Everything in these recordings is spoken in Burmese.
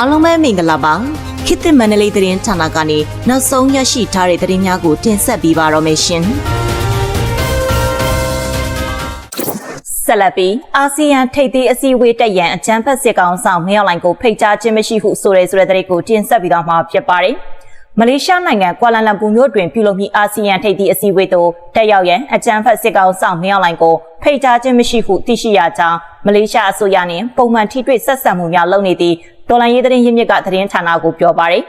အားလုံးပဲမင်္ဂလာပါခေတ်သစ်မန္တလေးသတင်းဌာနကနေနောက်ဆုံးရရှိထားတဲ့သတင်းများကိုတင်ဆက်ပေးပါတော့မယ်ရှင်ဆက်လက်ပြီးအာဆီယံထိပ်သီးအစည်းအဝေးတက်ရန်အကြံဖက်စစ်ကောင်ဆောင်မြောက်လိုင်ကိုဖိတ်ကြားခြင်းမရှိဟုဆိုရဲဆိုတဲ့သတင်းကိုတင်ဆက်ပြီးတော့မှာဖြစ်ပါတယ် မလေးရှားနိုင်ငံကွာလာလမ်ပူမြို့တွင်ပြုလုပ်မည့်အာဆီယံထိပ်သီးအစည်းအဝေးသို့တက်ရောက်ရန်အကြံဖက်စစ်ကောင်ဆောင်မြောက်လိုင်ကိုဖိတ်ကြားခြင်းမရှိဟုသိရှိရကြောင်းမလေးရှားအစိုးရနှင့်ပုံမှန်ထိတွေ့ဆက်ဆံမှုများလုပ်နေသည့်တော်လိုင်းရေးသတင်းရင်းမြစ်ကသတင်းဌာနကိုပြောပါရယ်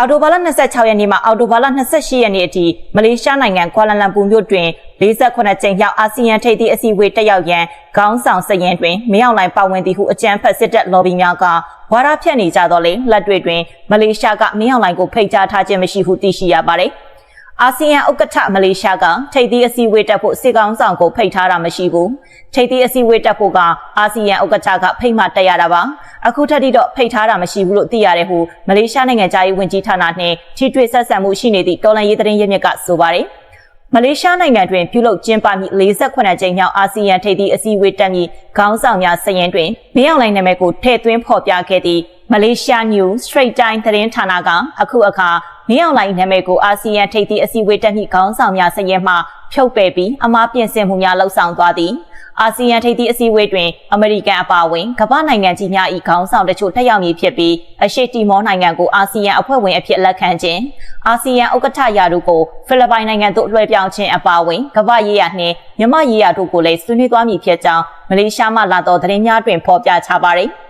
အော်တိုဘာလ26ရက်နေ့မှအော်တိုဘာလ28ရက်နေ့အထိမလေးရှားနိုင်ငံကွာလာလမ်ပူမြို့တွင်48ကြိမ်မြောက်အာဆီယံထိပ်သီးအစည်းအဝေးတက်ရောက်ရန်ခေါင်းဆောင်စရင်တွင်မရောက်လိုက်ပါဝင်သည်ဟုအကြံဖက်စစ်တပ်လော်ဘီများကဝါဒဖြန့်နေကြတော့လေလက်တွေ့တွင်မလေးရှားကမရောက်လိုက်ကိုဖိတ်ကြားထားခြင်းမရှိဟုသိရှိရပါတယ်။ အာဆီယံဥက္ကဋ္ဌမလေးရှားကထိပ်သီးအစည်းအဝေးတက်ဖို့စစ်ကောင်ဆောင်ကိုဖိတ်ထားတာမရှိဘူးထိပ်သီးအစည်းအဝေးတက်ဖို့ကအာဆီယံဥက္ကဋ္ဌကဖိတ်မှတက်ရတာပါအခုထက်ထိတော့ဖိတ်ထားတာမရှိဘူးလို့သိရတယ်ဟုမလေးရှားနိုင်ငံသားရေးဝန်ကြီးဌာနနှင့်ထိတွေ့ဆက်ဆံမှုရှိနေသည့်တော်လှန်ရေးသတင်းရင်းမြစ်ကဆိုပါတယ်မလေးရှားနိုင်ငံတွင်ပြုလုပ်ကျင်းပမည့်48ကြိမ်မြောက်အာဆီယံထိပ်သီးအစည်းအဝေးတက်မည့်ခေါင်းဆောင်များစရင်တွင်မင်းအောင်လှိုင်နာမည်ကိုထည့်သွင်းဖော်ပြခဲ့သည့်မလေးရှား News Straight Time သတင်းဌာနကအခုအခါ မင်းအောင်လှိုင်နာမည်ကိုအာဆီယံထိပ်သီးအစည်းအဝေးတက်မည့်ခေါင်းဆောင်များစရင်မှဖြုတ်ပယ်ပြီးအမားပြင်ဆင်မှုများလှုပ်ဆောင်သွားသည်အာဆီယံထိပ်သီးအစည်းအဝေးတွင်အမေရိကန်အပါအဝင်ကမ္ဘာနိုင်ငံကြီးများ၏ခေါင်းဆောင်တချို့တက်ရောက်မည်ဖြစ်ပြီးအရှေ့တီမောနိုင်ငံကိုအာဆီယံအဖွဲ့ဝင်အဖြစ်လက်ခံခြင်းအာဆီယံဥက္ကဋ္ဌရာထူးကိုဖိလစ်ပိုင်နိုင်ငံသို့လွှဲပြောင်းခြင်းအပါအဝင်ကမ္ဘာရေးရာနှင့်မြမရေးရာတို့ကိုလည်းဆွေးနွေးသွားမည်ဖြစ်ကြောင်းမလေးရှားမှလာသောသတင်းများတွင်ဖော်ပြချပါသည်။